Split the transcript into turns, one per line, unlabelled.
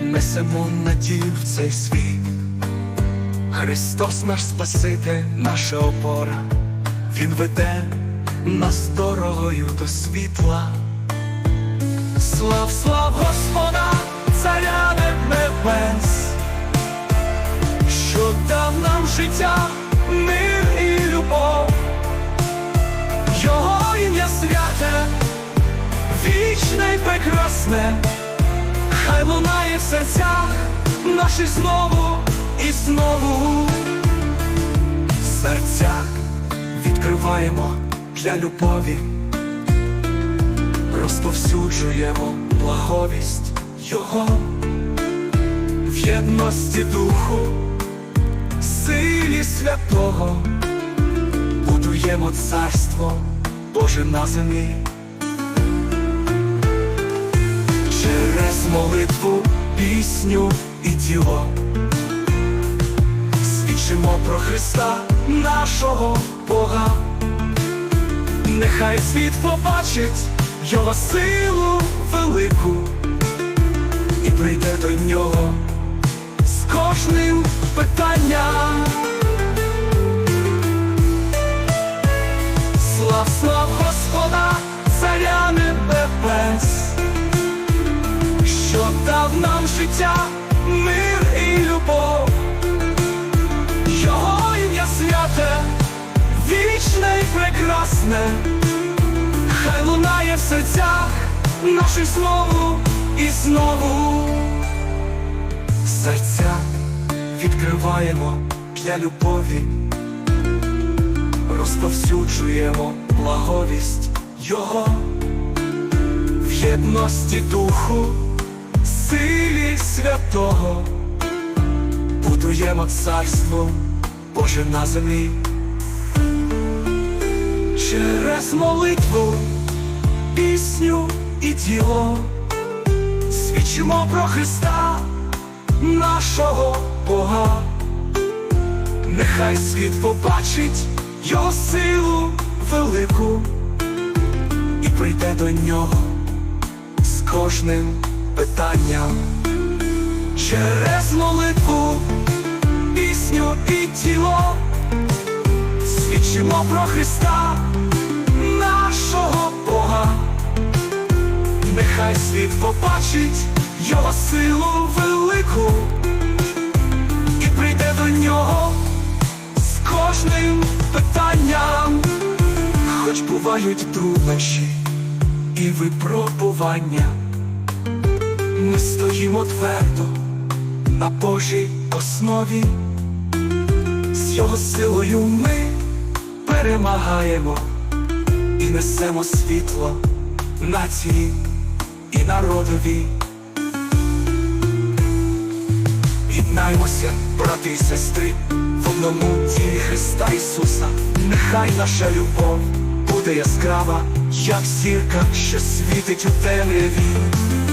несемо надію в цей світ. Христос наш Спаситель, наша опора, Він веде нас дорогою до світла. Слав, слав Господа, царя небес, що дав нам життя, мир і любов, Його ім'я святе, вічне й прекрасне, хай лунає в серцях наших знову і знову. В серцях відкриваємо для любові розповсюджуємо благовість Його в єдності духу, силі святого, будуємо царство Боже на землі. Через молитву, пісню і діло свідчимо про Христа, нашого Бога. Нехай світ побачить його силу велику і прийде до нього з кожним питанням. Нам життя, мир і любов, його ім'я святе, вічне і прекрасне. Хай лунає в серцях наших знову і знову. Серця відкриваємо для любові, розповсюджуємо благовість Його. В єдності духу, силі святого, будуємо царство Боже на землі через молитву, пісню і діло свідчимо про Христа, нашого Бога. Нехай світ побачить Його силу велику і прийде до нього з кожним питанням через молитву, пісню і тіло свідчимо про Христа, нашого Бога, нехай світ побачить Його силу велику і прийде до нього з кожним питанням, хоч бувають труднощі і випробування, ми стоїмо твердо на Божій основі. З його силою ми перемагаємо і несемо світло нації і народові. Єднаймося, брати і сестри, в одному тілі Христа Ісуса. Нехай наша любов буде яскрава, як зірка, що світить у темряві.